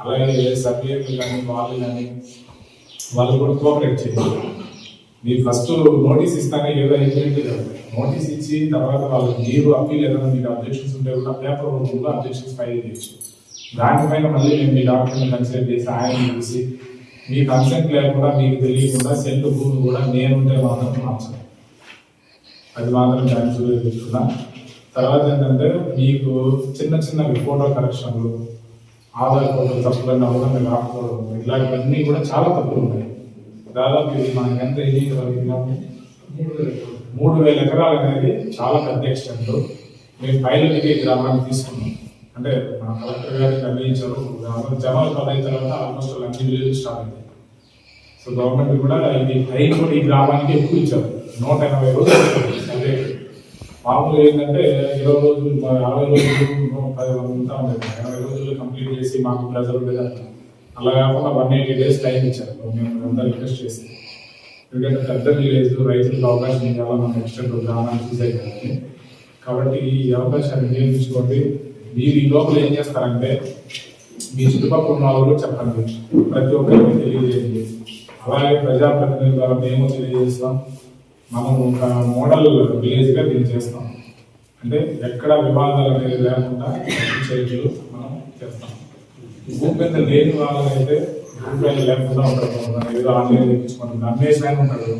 అలాగే సభ్యులు కానీ వాళ్ళు కానీ వాళ్ళు కూడా కోఆపరేట్ చేయాలి మీరు ఫస్ట్ నోటీస్ ఇస్తానే ఏదో అయిపోయింది నోటీస్ ఇచ్చి తర్వాత వాళ్ళు మీరు అప్పీల్ ఏదైనా మీకు అబ్జెక్షన్స్ ఉంటే కూడా పేపర్ రూపంలో అబ్జెక్షన్స్ ఫైల్ చేయొచ్చు. దానిపైన మళ్ళీ మేము మీ డాక్టర్ని కన్సల్ట్ చేసి ఆయన చూసి మీ కన్సెంట్ లేకుండా మీకు తెలియకుండా సెల్ భూమి కూడా నేనుంటే మాత్రం మార్చాలి అది మాత్రం దాన్ని చూస్తున్నా తర్వాత ఏంటంటే మీకు చిన్న చిన్న ఫోటో కరెక్షన్లు ఆధార్ కార్డు తప్పులన్నీ అవగాహన రాకపోవడం ఇలాంటివన్నీ కూడా చాలా తప్పులు ఉన్నాయి. దాదాపు ఇది మనకి ఎంత మూడు వేల ఎకరాలు అనేది చాలా పెద్ద ఎక్స్టెంట్ మేము పైలట్కి గ్రామానికి తీసుకున్నాం అంటే మన కలెక్టర్ గారు నిర్ణయించారు. గ్రామం జనాలు పదైన తర్వాత ఆల్మోస్ట్ అన్ని విలేజ్ స్టార్ట్ అయింది సో గవర్నమెంట్ కూడా ఇది టైం కూడా ఈ గ్రామానికి ఎక్కువ ఇచ్చారు. నూట ఎనభై రోజులు. మామూలుగా ఏంటంటే ఇరవై రోజులు అరవై రోజులు పది ఉంటా ఉండేది ఇరవై రోజులు కంప్లీట్ చేసి మాకు ప్రెజర్ ఉండేది అలా కాకుండా వన్ ఎయిటీ డేస్ టైం ఇచ్చారు. మేము అంతా రిక్వెస్ట్ చేసి. ఎందుకంటే పెద్ద విలేజ్ రైతులకు అవకాశం ఇవ్వాలి మనం ఎక్స్టెంట్ గ్రామాన్ని చూసే కాబట్టి. కాబట్టి ఈ అవకాశాన్ని వినియోగించుకోండి. మీరు ఈ లోపల ఏం చేస్తారంటే మీ చుట్టుపక్కల ఉన్న వాళ్ళు చెప్పండి. ప్రతి ఒక్కరికి తెలియజేయండి. అలాగే ప్రజాప్రతినిధుల ద్వారా మేము తెలియజేస్తాం. మనం ఒక మోడల్ విలేజ్గా దీన్ని చేస్తాం. అంటే ఎక్కడ వివాదాలు అనేది లేకుండా చర్యలు మనం చేస్తాం. భూమి మీద లేని వాళ్ళైతే భూమి మీద లేకుండా ఉంటాడు ఏదో ఆన్లైన్ తెప్పించుకుంటుంది అమ్మేసిన ఉంటాడు.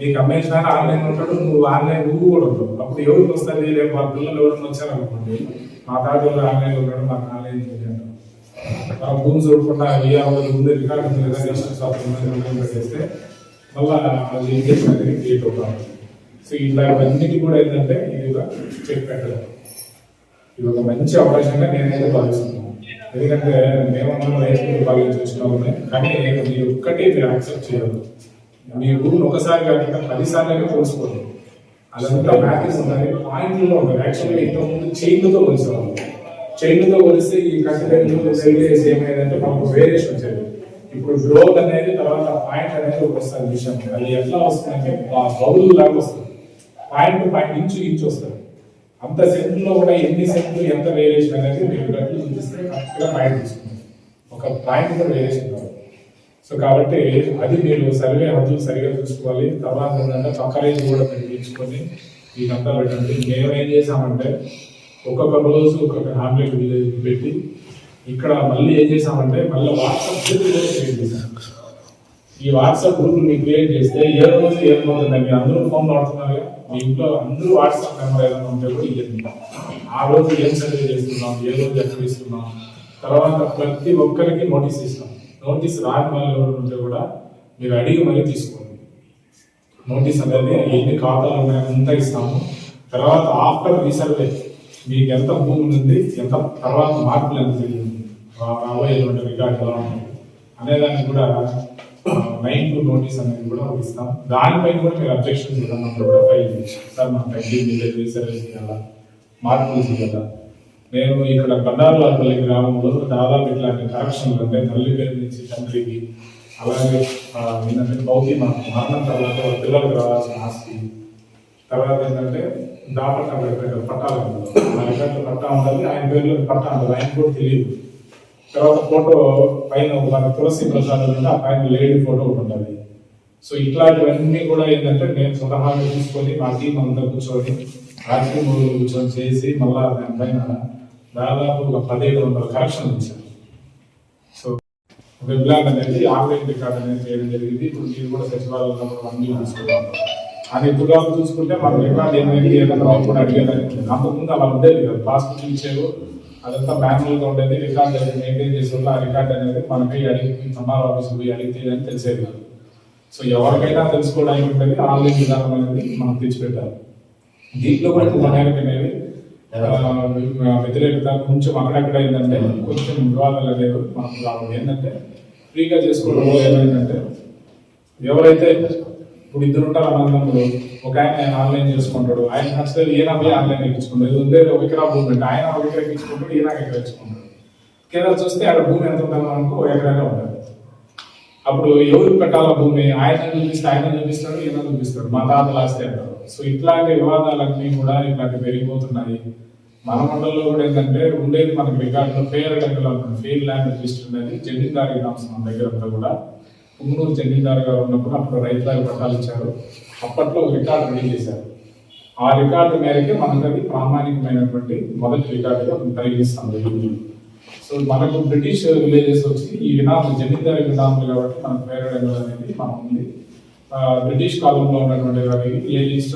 నీకు అమ్మేసిన ఆన్లైన్ ఉంటాడు నువ్వు ఆన్లైన్ నువ్వు కూడా ఉంటావు అప్పుడు ఎవరికి వస్తుంది? రేపు మా పిల్లలు ఎవరికి వచ్చారనుకోండి మా తాత ఆన్లైన్ ఉంటాడు మాకు ఆన్లైన్ చేయాలి మనం భూమి చూడకుండా ఏ అవ్వదు ముందు రికార్డు ఉంది రిజిస్టర్ షాప్ పెట్టేస్తే మళ్ళా అది ఇంజక్షన్ అనేది క్రియేట్ అవుతాం సో ఇలాంటివన్నిటి కూడా ఏంటంటే ఇది ఒక చెక్ పెట్టడం ఇది ఒక మంచి అవకాశంగా నేనైతే భావిస్తున్నాను. ఎందుకంటే మేమన్నా రైతులు భావించి వచ్చినాము కానీ మీరు ఒక్కటే మీరు యాక్సెప్ట్ చేయదు మీ భూమిని ఒకసారి కాకుండా పదిసార్లు కోల్చుకోండి అదంతా మ్యాపింగ్ ఉండాలి పాయింట్లో ఉండాలి యాక్చువల్గా ఇంతకుముందు చైన్లతో కొలిసేవాళ్ళు చైన్లతో కొలిస్తే ఈ కష్టం ఏమైందంటే మనకు వేరియేషన్ వచ్చేది. ఇప్పుడు గ్రోత్ అనేది తర్వాత పాయింట్ అనేది ఒక వస్తుంది విషయం. అది ఎట్లా వస్తుందంటే బౌల్ లాగా వస్తుంది. పాయింట్ పాయింట్ ఇంచు ఇంచు వస్తుంది. అంత సెంట్లో కూడా ఎన్ని సెంట్లు ఎంత వేరియేషన్ అనేది మీరు గట్లు చూపిస్తే కరెక్ట్గా పాయింట్ తీసుకుంది ఒక పాయింట్ కూడా వేరియేషన్ కాదు సో కాబట్టి అది మీరు సర్వే హద్దులు సరిగా చూసుకోవాలి. తర్వాత ఏంటంటే కవరేజ్ కూడా మీరు తీర్చుకొని ఇదంతా పెట్టండి. మేము ఏం చేసామంటే ఒక్కొక్క రోజు ఒక్కొక్క హామ్లెట్ విలేజ్ పెట్టి ఇక్కడ మళ్ళీ ఏం చేసామంటే మళ్ళీ వాట్సాప్ గ్రూప్ క్రియేట్ చేశాం. ఈ వాట్సాప్ గ్రూప్ని క్రియేట్ చేస్తే ఏ రోజు ఏమవుతుంది మీరు అందరూ ఫోన్ వాడుతున్నారు. మీ ఇంట్లో అందరూ వాట్సాప్ నెంబర్ ఏదైనా ఉంటే కూడా ఇవ్వండి ఆ రోజు ఏం సర్వే చేస్తున్నాం ఏ రోజు ఎక్కడ ఇస్తున్నాం తర్వాత ప్రతి ఒక్కరికి నోటీస్ ఇస్తాం. నోటీస్ రాని వాళ్ళు ఎవరు ఉంటే కూడా మీరు అడిగి మరీ తీసుకోండి. నోటీస్ అనేది ఎన్ని ఖాతాలు ఉన్నాయో అంతా ఇస్తాము. తర్వాత ఆఫ్టర్ రీసర్వే మీకు ఎంత భూమి ఉంది ఎంత తర్వాత మార్పులు ఎంత జరిగింది? రాబోయేటువంటి రికార్డు ఎలా ఉంది అనేదాన్ని కూడా నైన్ టు నోటీస్ అనేది కూడా ఇస్తాం. దానిపైన కూడా మీరు అబ్జెక్షన్ ఏదన్నా కూడా ఫైల్ సార్ మా తగ్గి చేయాలా? మార్పులు చేయాలా? నేను ఇక్కడ బండారులాపల్లి గ్రామంలో దాదాపు ఇట్లాంటి కరెక్షన్లు అంటే తల్లి పేరు నుంచి తండ్రికి అలాగే ఆ, ఏంటంటే భౌతి మరణం తర్వాత పిల్లలకు రావాల్సిన ఆస్తి తర్వాత ఏంటంటే దాపట్ల పెట్టారు పట్టాలు ఆ రికార్డులో పట్టా ఉండాలి ఆయన పేరులో పట్టా ఉండాలి ఆయన కూడా తెలియదు. తర్వాత ఫోటో పైన ఒక తులసి ప్రసాద్ ఉంటే ఆ పైన లేడీ ఫోటో ఒకటి ఉండాలి. సో ఇట్లాంటివన్నీ కూడా ఏంటంటే నేను స్వతహాగా తీసుకొని మా టీం అంతా కూర్చొని రాత్రి మూడు కూర్చొని చేసి మళ్ళా దాని పైన దాదాపు ఒక పదిహేడు వందల కరెక్షన్ ఇచ్చాను సో వెబ్లాగ్ అనేది ఆన్లైన్ రికార్డ్ అనేది చేయడం జరిగింది. ఇప్పుడు మీరు కూడా సచివాలయంలో అన్ని చూసుకున్నాం అది ఇప్పుడు చూసుకుంటే మనం రికార్డ్ ఏమైంది ఏదైనా రావు కూడా అడిగేదానికి అంతకుముందు అలా ఉండేది కదా. పాస్బుక్ ఇచ్చేరు అదంతా మాన్యువల్ ఉండేది రికార్డ్ అనేది మెయింటైన్ చేసేవాళ్ళు ఆ రికార్డ్ అనేది మనకి అడిగి ఎంఆర్ ఆఫీస్ పోయి అడిగితే అని తెలిసేది కాదు. సో ఎవరికైనా తెలుసుకోవడానికి ఉంటుంది ఆన్లైన్ విధానం అనేది మనం తెచ్చిపెట్టాలి. దీంట్లో కూడా కొనడానికి అనేది వ్యతిరేకత కొంచెం అక్కడక్కడ ఏంటంటే కొంచెం వివాదాలు అనేవి మనకు రావడం. ఏంటంటే ఫ్రీగా చేసుకోవడం ఏమైందంటే ఎవరైతే ఇప్పుడు ఇద్దరు ఉంటారు అన్నదమ్ములు. ఒక ఆయన ఆన్లైన్ చేసుకుంటాడు. ఆయన నచ్చలేదు ఈయన పోయి ఆన్లైన్ ఎక్కించుకుంటాడు. ఇది ఉండే ఒక ఎకరా భూమి అంటే ఆయన ఒక ఎకరా ఎక్కించుకుంటాడు ఈయన ఎకరా ఎక్కించుకుంటాడు. కింద చూస్తే ఆడ భూమి ఎంత ఉంటుందో అనుకో ఒక ఎకరానే ఉంటుంది అప్పుడు ఎవరు పెట్టాల భూమి? ఆయన చూపిస్తే ఆయన చూపిస్తాడు ఈయన చూపిస్తాడు. మా తాతలు ఆస్తే అంటారు. సో ఇట్లాంటి వివాదాలన్నీ కూడా ఇట్లాంటి పెరిగిపోతున్నాయి. మన మండలంలో కూడా ఏంటంటే ఉండేది మనకి రికార్డులో fair development fair land register అనేది జమీందారీ గ్రామ్స్ మన దగ్గర అంతా కూడా కుమ్మనూరు జమీందారుగా ఉన్నప్పుడు అప్పుడు రైతులకు పట్టాలు ఇచ్చారు అప్పట్లో ఒక రికార్డు రెడీ చేశారు. ఆ రికార్డు మేరకే మనకి ప్రామాణికమైనటువంటి మొదటి రికార్డుగా మనం పరిగణిస్తాం సో మనకు బ్రిటిష్ విలేజెస్ వచ్చి ఈ వినామం జమీందారీ వినామం కాబట్టి మనకు ఫెయిర్ అనేది మనం ఉంది. బ్రిటిష్ కాలంలో ఉన్నటువంటి వారికి ఏ లిస్ట్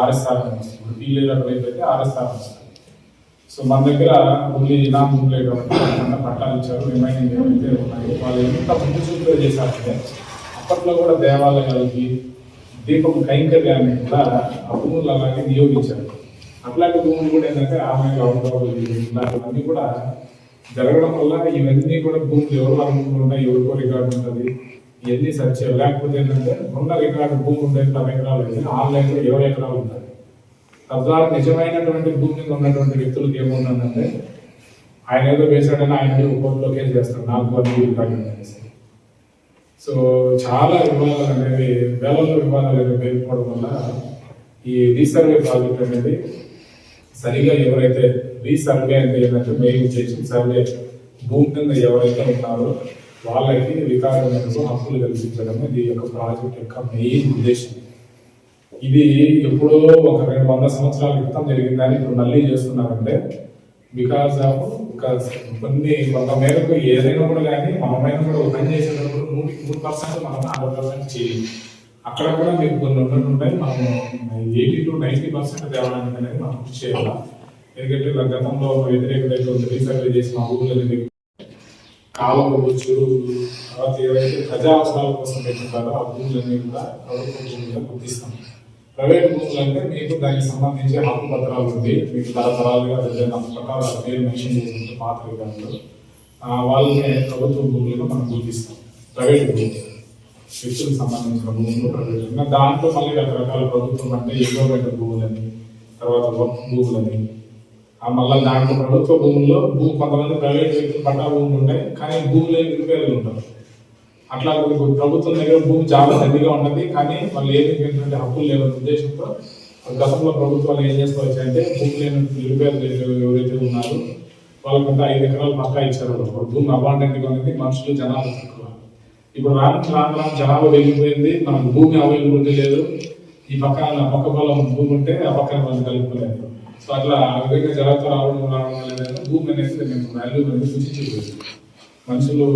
ఆర్ఎస్ఆర్ అని వస్తుంది. పీలేరు అటువైపు అయితే ఆర్ఎస్ఆర్ వస్తుంది. సో మన దగ్గర ఓన్లీ ఇనాం భూములే కాబట్టి పట్టాలు ఇచ్చారు రిమైనింగ్ ఏవైతే ఉన్నాయి వాళ్ళు ఎంత ముందు చూపుగా చేశారంటే అప్పట్లో కూడా దేవాలయాలకి దీపం కైంకర్యాన్ని కూడా ఆ భూములు అలాగే నియోగించారు అట్లాంటి భూములు కూడా ఏంటంటే ఆమె ఇలాంటివన్నీ కూడా జరగడం వల్ల ఇవన్నీ కూడా భూములు ఎవరు అనుకుంటూ ఉంటాయి ఎవరికో రికార్డు ఉంటుంది. ఇవన్నీ సత్యం లేకపోతే ఏంటంటే ఉన్న రికార్డు భూమి ఉండే పది ఎకరాలు అయితే ఆన్లైన్లో ఎవరు ఎకరాలు ఉంటాయి తద్వారా నిజమైనటువంటి భూమి మీద ఉన్నటువంటి వ్యక్తులకు ఏముందంటే ఆయన ఏదో వేశాడని ఆయన మీద కోర్టులో కేసు చేస్తాడు నాకు అది అనేసి. సో చాలా వివాదాలు అనేవి వేలలో వివాదాలు అనేవి పేర్కోవడం వల్ల ఈ రీసర్వే ప్రాజెక్ట్ అనేది సరిగా ఎవరైతే రీసర్వే అంటే ఏంటంటే మెయిన్ చేసి సర్వే భూమి కింద ఎవరైతే ఉన్నారో వాళ్ళకి రికార్డు హక్కులు కల్పించడం ఇది యొక్క ప్రాజెక్ట్ యొక్క మెయిన్ ఉద్దేశం. ఇది ఎప్పుడో ఒక రెండు వందల సంవత్సరాల క్రితం జరిగిందని ఇప్పుడు మళ్ళీ చేస్తున్నారంటే బికాస్ ఆఫ్ కొన్ని కొంత మేరకు ఏదైనా కూడా కానీ మనమైన కూడా ఓపెన్ పని చేసేటప్పుడు నూటికి నూరు పర్సెంట్ మనం హండ్రెడ్ పర్సెంట్ చేయాలి అక్కడ కూడా మీకు కొన్ని ఉన్నట్టు ఉంటాయి మనం ఎయిటీ టు నైన్టీ పర్సెంట్ తేవడానికి అనేది మనం కృషి చేయాలి? ఎందుకంటే గతంలో వ్యతిరేకత ఉంది రీసర్వే చేసి మా ఊళ్ళో కాలం చెరువులు తర్వాత ఏవైతే ప్రజా అవసరాల కోసం పెట్టుకుంటారో ఆ భూములన్నీ కూడా ప్రభుత్వం గుర్తిస్తాం. ప్రైవేట్ భూములు అంటే మీకు దానికి సంబంధించి హక్కు పత్రాలు ఉంది. మీకు తరతరాలుగా ఏదైనా పట్టాల పేరు మెన్షన్ చేసినట్టు పాత విధానంలో వాళ్ళని ప్రభుత్వ భూములుగా మనం గుర్తిస్తాం. ప్రైవేట్ భూములు. వ్యక్తులకు సంబంధించిన భూములు ప్రైవేట్ దాంట్లో మళ్ళీ రకరకాల ప్రభుత్వం అంటే ఎగ్రోమెంట్ భూములని తర్వాత వర్క్ భూములని. మళ్ళీ దాంట్లో ప్రభుత్వ భూముల్లో భూ కొంతమంది ప్రైవేట్ వ్యక్తులు పట్టా భూములు ఉంటాయి కానీ భూములు నిరుపేదలు ఉంటారు అట్లా కొన్ని ప్రభుత్వం దగ్గర భూమి చాలా దండిగా ఉన్నది కానీ వాళ్ళు ఏమి ఏంటంటే హక్కులు లేవని ఉద్దేశంతో గతంలో ప్రభుత్వాలు ఏం చేసుకోవచ్చు అంటే భూమి లేని నిరుపేదలు ఎవరైతే ఉన్నారో వాళ్ళకంతా ఐదు ఎకరాలు పక్కా ఇచ్చారు భూమి అబాండెంట్గా ఉన్నది మనుషులు జనాలు తక్కువ. ఇప్పుడు రాను రాను రాను జనాభా వెళ్ళిపోయింది మనకు భూమి అవైలబిలిటీ లేదు. ఈ పక్కన పక్క పొలం భూమి ఉంటే ఆ పక్కన వాళ్ళు కలుపుకోలేదు సో అట్లా ఆ విధంగా జనాభా రావడం రావడం లేదు భూమి అనేది మేము వాల్యూ అనేది సూచించలేదు మనుషులు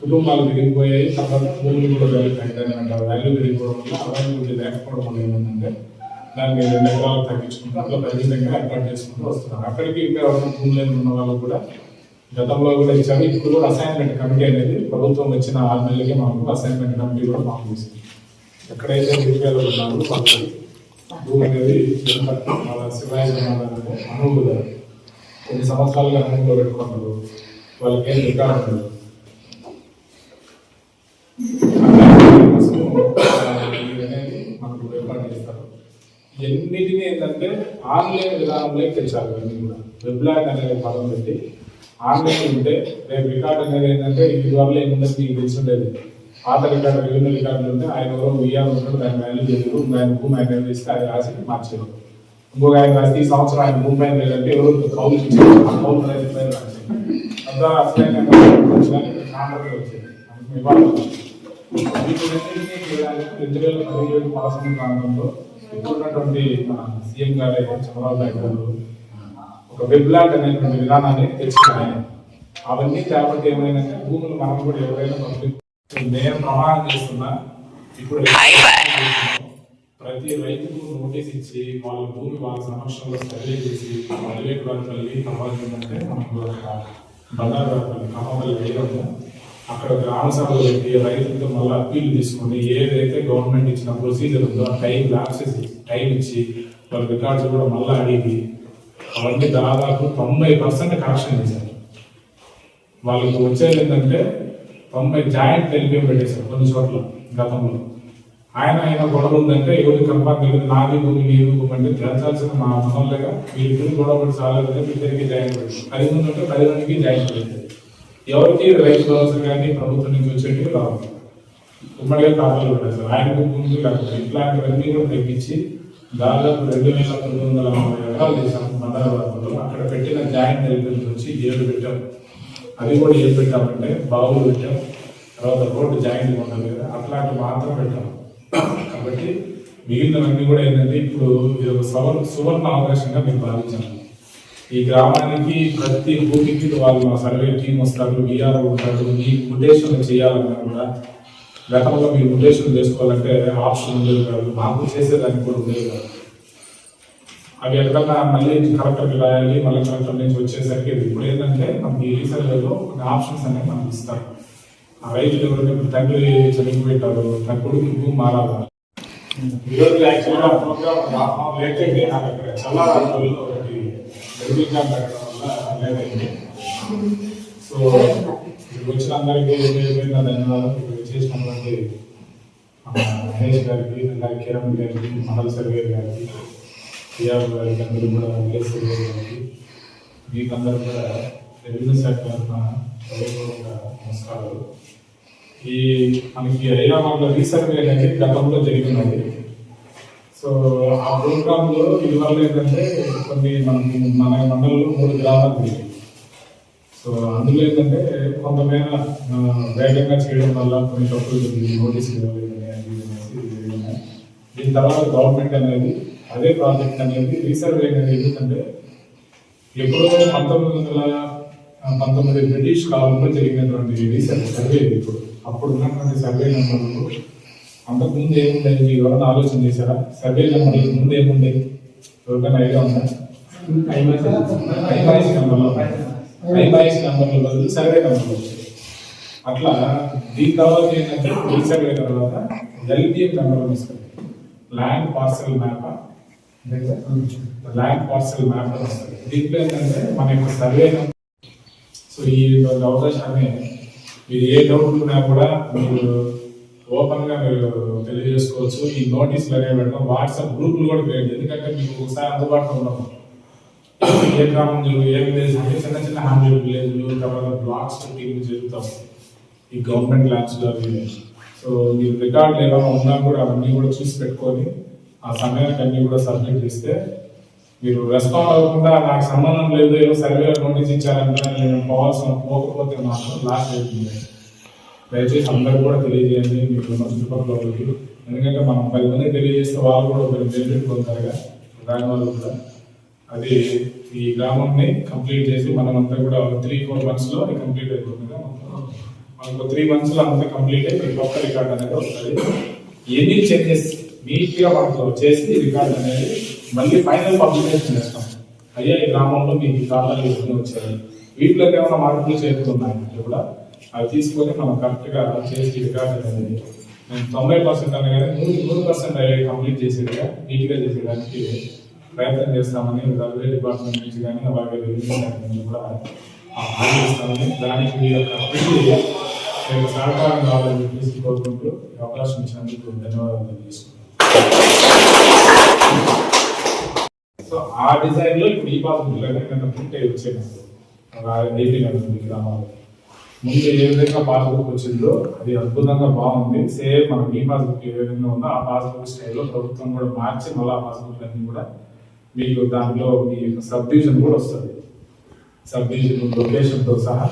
కుటుంబాలు పెరిగిపోయాయి తర్వాత భూములు కూడా పెరిగిపోయాయి అంటారు వాల్యూ పెరిగిపోవడం వల్ల అవైలబిలిటీ లేకపోవడం వల్ల ఏమైందంటే దాన్ని రెండు ఎకరాలు తగ్గించుకుంటూ అట్లా ఏర్పాటు చేసుకుంటూ వస్తున్నారు. అక్కడికి ఇంకా ఎవరైనా భూములు ఉన్న వాళ్ళు కూడా గతంలో కూడా ఇచ్చారు ఇప్పుడు కూడా అసైన్మెంట్ కమిటీ అనేది ప్రభుత్వం వచ్చిన ఆరు నెలలకి మాకు అసైన్మెంట్ కమిటీ కూడా మాకు ఇస్తుంది ఎక్కడైతే నిరుపేదలు ఉన్నారో వాళ్ళకి భూమి అనేది ఎంత శివాజీ కొన్ని సంవత్సరాలుగా అనువులో పెట్టుకున్నారు వాళ్ళకి ఏం రికార్డు ఉండదు. అనేది మనకు ఏర్పాటు చేస్తారు ఎన్నిటిని ఏంటంటే ఆన్లైన్ విధానంలో తెచ్చారు ఇవన్నీ కూడా. వెబ్లాగ్ అనే పదం పెట్టి ఆన్లైన్ ఉంటే రేపు రికార్డ్ అనేది ఏంటంటే ఇది వల్ల ఏముందంటే మీకు తెలిసిండేది. పాత రికార్డు రెవెన్యూ రికార్డులు ఉంటే ఆయన ఎవరో ఉయ్యాలు ఉంటాడు దాని వాల్యూ తెలియదు ఆయన భూమి ఆయన వేస్తే అది రాసి మార్చేది ఇంకొక ఆయన రాసి ఈ సంవత్సరం ఆయన భూమి ఆయన లేదంటే ఎవరు కౌలు కౌలు అనేది అసలైన వచ్చేది. రెండు వేల పదిహేడు పదకొండు ప్రాంతంలో ఇప్పుడున్నటువంటి మన సీఎం గారి చంద్రబాబు నాయుడు గారు ఒక వెబ్లాట్ అనేటువంటి విధానాన్ని తెచ్చుకున్నాయి. అవన్నీ కాబట్టి ఏమైందంటే భూములు మనం కూడా ఎవరైనా నేను ప్రమాణం చేస్తున్నా ఇప్పుడు ప్రతి రైతుకు నోటీస్ ఇచ్చి వాళ్ళ భూమి వాళ్ళ సమక్షంలో సర్వే చేసి పదివేలు వరకల్లి తర్వాత ఏంటంటే మనకు ఒక బంగారు వరకల్లి ఖమ్మంలో వేయడము అక్కడ గ్రామ సభలు పెట్టి రైతులతో మళ్ళీ అప్పీలు తీసుకొని ఏదైతే గవర్నమెంట్ ఇచ్చిన ప్రొసీజర్ ఉందో ఆ టైం యాక్సెస్ టైం ఇచ్చి వాళ్ళ రికార్డ్స్ కూడా మళ్ళీ అడిగి అవన్నీ దాదాపు తొంభై పర్సెంట్ కరెక్షన్ చేశారు. వాళ్ళకి వచ్చేది ఏంటంటే తొంభై జాయింట్ తెలిపి పెట్టేశారు కొన్ని చోట్ల గతంలో. ఆయన ఆయన గొడవ ఉందంటే ఎవరు కంపార్ట్మెంట్ నాది భూమి నీరు భూమి అంటే తేల్చాల్సిన మా మనల్లేగా వీళ్ళిద్దరు గొడవ పడి చాలేదంటే ఇద్దరికి జాయిన్ పడింది పది మంది ఉంటే పది మందికి జాయిన్ పడింది ఎవరికి రైతు భరోసా కానీ ప్రభుత్వం నుంచి వచ్చేటివి రావు. ఉమ్మడిగా ఖాతాలు సార్. ఆయనకు భూమి లేకపోతే ఇట్లాంటివన్నీ కూడా తగ్గించి దాదాపు రెండు వేల తొమ్మిది వందల నలభై ఎకరాలు చేశాము మండల వర్గంలో అక్కడ పెట్టిన జాయింట్ ఎలిమెంట్స్ వచ్చి ఏడు పెట్టాం. అది కూడా ఏం పెట్టామంటే బావులు పెట్టాం. తర్వాత రోడ్డు జాయింట్ ఉంటుంది కదా. అట్లాంటి మాత్రం పెట్టాం. కాబట్టి మిగిలినవన్నీ కూడా ఏంటంటే ఇప్పుడు ఇది ఒక సవర్ సువర్ణ అవకాశంగా మేము భావించాము. ఈ గ్రామానికి ప్రతి భూమికి వాళ్ళు మా సర్వే టీం వస్తారు బీఆర్ ఉంటారు మీ ఉద్దేశం చేయాలన్నా కూడా గతంలో మీరు ఉద్దేశం చేసుకోవాలంటే ఆప్షన్ ఉండేవి కాదు మాకు చేసేదానికి కూడా ఉండేది కాదు. అవి ఎక్కడన్నా మళ్ళీ కలెక్టర్కి రాయాలి మళ్ళీ కలెక్టర్ నుంచి వచ్చేసరికి ఇప్పుడు ఏంటంటే మనకి ఈ రీసెర్చ్లో కొన్ని ఆప్షన్స్ అనేవి మనకి ఇస్తారు. ఆ రైతులు ఎవరైనా ఇప్పుడు తండ్రి చనిపోయింటారు నా కొడుకు భూమి ఈరోజు యాక్చువల్గా ప్రోగ్రామ్ లేట్ అయింది నాకు అక్కడ చల్లారాజులో ఒకటి పెట్టడం వల్ల సో ఇక్కడికి వచ్చిన అందరికీ పేరుపైన ధన్యవాదాలు. చేసినటువంటి మహేష్ గారికి అలాగే కిరణ్ గారికి మండల సర్వేర్ గారికి పిఆర్ గారికి అందరూ కూడా విలేజ్ సర్వేర్ గారికి మీకు అందరూ కూడా రెవెన్యూ శాఖ తరఫున నమస్కారాలు. ఈ మనకి హైదరాబాద్లో రీసర్వే అనేది గతంలో జరిగినది సో ఆ ప్రోగ్రామ్లో ఇదివల్ల ఏంటంటే కొన్ని మన మన మండలంలో మూడు గ్రామాలు ఉన్నాయి. సో అందులో ఏంటంటే కొంతమేర వేగంగా చేయడం వల్ల కొన్ని తప్పులు జరిగింది నోటీస్ దీని తర్వాత గవర్నమెంట్ అనేది అదే ప్రాజెక్ట్ అనేది రీసర్వే అనేది ఎందుకంటే ఎప్పుడో పంతొమ్మిది వందల పంతొమ్మిది బ్రిటిష్ కాలంలో జరిగినటువంటి రీసెర్చ్ సర్వే ఇప్పుడు. అప్పుడు ఉన్నటువంటి సర్వే నెంబర్లు అంతకుముందు ఏముండేది? మీరు ఎవరైనా ఆలోచన చేశారా? సర్వే నెంబర్లు ముందు ఏముండేది ఎవరికైనా ఐడియా ఉందా? ఐమాయిస్ నెంబర్లు ఐమాయిస్ నెంబర్ల బదులు సర్వే నెంబర్లు వచ్చాయి. అట్లా దీని తర్వాత ఏంటంటే ఈ సర్వే తర్వాత ఎల్పిఎం నెంబర్లు వస్తుంది land parcel map land parcel map వస్తుంది దీంట్లో ఏంటంటే మన యొక్క సర్వే సో ఈ యొక్క అవకాశాన్ని మీరు ఏ డౌట్ ఉన్నా కూడా మీరు ఓపెన్గా మీరు తెలియజేసుకోవచ్చు. ఈ నోటీసులు అనేవి పెట్టడం వాట్సాప్ గ్రూపులు కూడా క్రియేట్ ఎందుకంటే మీకు ఒకసారి అందుబాటులో ఉన్నాము ఏ గ్రామం జరుగు- ఏ విలేజ్ అంటే చిన్న చిన్న హండ్రెడ్ విలేజ్లు తర్వాత బ్లాక్స్ టీమ్ జరుగుతాం ఈ గవర్నమెంట్ ల్యాండ్స్ అవి. సో మీరు రికార్డులు ఏమైనా ఉన్నా కూడా అవన్నీ కూడా చూసి పెట్టుకొని ఆ సమయానికి అన్నీ కూడా సబ్మిట్ చేస్తే మీరు రెస్పాండ్ అవ్వకుండా నాకు సంబంధం లేదు ఏదో సర్వే నోటీస్ ఇచ్చారంటే నేను పోవాల్సిన పోకపోతే మాత్రం లాస్ట్ అవుతుంది. దయచేసి అందరూ కూడా తెలియజేయండి మీకు ఉన్న చుట్టుపక్కల వాళ్ళకి ఎందుకంటే మనం పది మంది తెలియజేస్తే వాళ్ళు కూడా ఒక బెనిఫిట్ పొందుతారుగా దాని వాళ్ళు కూడా. అది ఈ గ్రామంని కంప్లీట్ చేసి మనం అంతా కూడా త్రీ ఫోర్ మంత్స్లో కంప్లీట్ అయిపోతుంది. మనకు త్రీ మంత్స్లో అంతా కంప్లీట్ అయ్యి ప్రతి కొత్త రికార్డ్ అనేది వస్తుంది. ఎన్ని చేంజెస్ నీట్గా మనకు చేసి రికార్డ్ అనేది మళ్ళీ ఫైనల్ పబ్లికేషన్ చేస్తాం. అయ్యా ఈ గ్రామంలో మీకు ఈ కాలాలు ఇవన్నీ వచ్చాయి? వీటిలో ఏమైనా మార్పులు చేరుతున్నాయంటే కూడా అవి తీసుకొని మనం కరెక్ట్గా చేసి రికార్డు అనేది. నేను తొంభై పర్సెంట్ అనే కానీ నూరు నూరు పర్సెంట్ అయ్యే కంప్లీట్ చేసేదిగా నీట్గా చేసేదానికి ప్రయత్నం చేస్తామని రైల్వే డిపార్ట్మెంట్ నుంచి కానీ అలాగే రెవెన్యూ నుంచి కూడా ఆలోచిస్తామని దానికి మీ యొక్క కృషి మీకు సహకారం కావాలని చెప్పేసి కోరుకుంటూ అవకాశం ఇచ్చినందుకు ధన్యవాదాలు తెలియజేసుకుంటాను సో ఆ డిజైన్లో ఇప్పుడు ఈ పాస్బుక్ ఎందుకంటే ప్రింట్ అయ్యి వచ్చేది. అయిపోయినట్టుంది గ్రామాల్లో ముందు ఏ విధంగా పాస్బుక్ వచ్చిందో అది అద్భుతంగా బాగుంది. సేమ్ మన ఈ పాస్బుక్ ఏ విధంగా ఉందో ఆ పాస్బుక్ స్టైల్లో ప్రభుత్వం కూడా మార్చి మళ్ళీ ఆ పాస్బుక్ అన్ని కూడా మీకు దాంట్లో మీ సబ్ డివిజన్ కూడా వస్తుంది. సబ్ డివిజన్ లొకేషన్తో సహా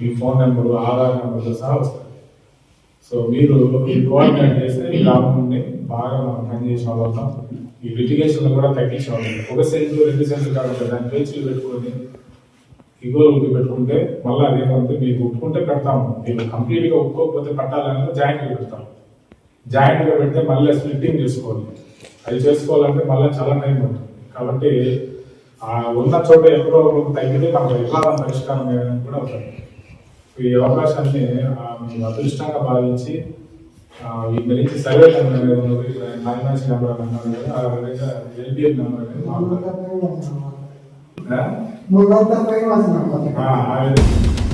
మీ ఫోన్ నెంబర్ ఆధార్ నెంబర్తో సహా వస్తుంది. సో మీరు ఈ కోఆర్డినేట్ చేస్తే ఈ గ్రామాన్ని బాగా మనం పనిచేసిన వాళ్ళం. ఈ లిటిగేషన్ కూడా తగ్గించే వాళ్ళం ఒక సెంటు రెండు సెంట్లు కాబట్టి దాని పేచీలు పెట్టుకొని ఇగోలు పెట్టుకుంటే మళ్ళీ అదేమంటే మీకు ఒప్పుకుంటే కడతాము. మీరు కంప్లీట్గా ఒప్పుకోకపోతే పెట్టాలన్నా జాయింట్గా పెడతాం. జాయింట్గా పెడితే మళ్ళీ స్ప్లిట్టింగ్ చేసుకోవాలి. అది చేసుకోవాలంటే మళ్ళీ చాలా టైం ఉంటుంది కాబట్టి ఆ ఉన్న చోట ఎక్కడో తగ్గితే మనకు వివాదం పరిష్కారం కూడా అవుతుంది ఈ అవకాశాన్ని మేము అదృష్టంగా భావించి ఈ గురించి సర్వే నెంబర్ అనేది ఉన్నది ఫైనాన్స్ నెంబర్ అని అన్నారు కదా ఆ విధంగా ఎల్బిఎం నెంబర్ అనేది ఆ విధంగా.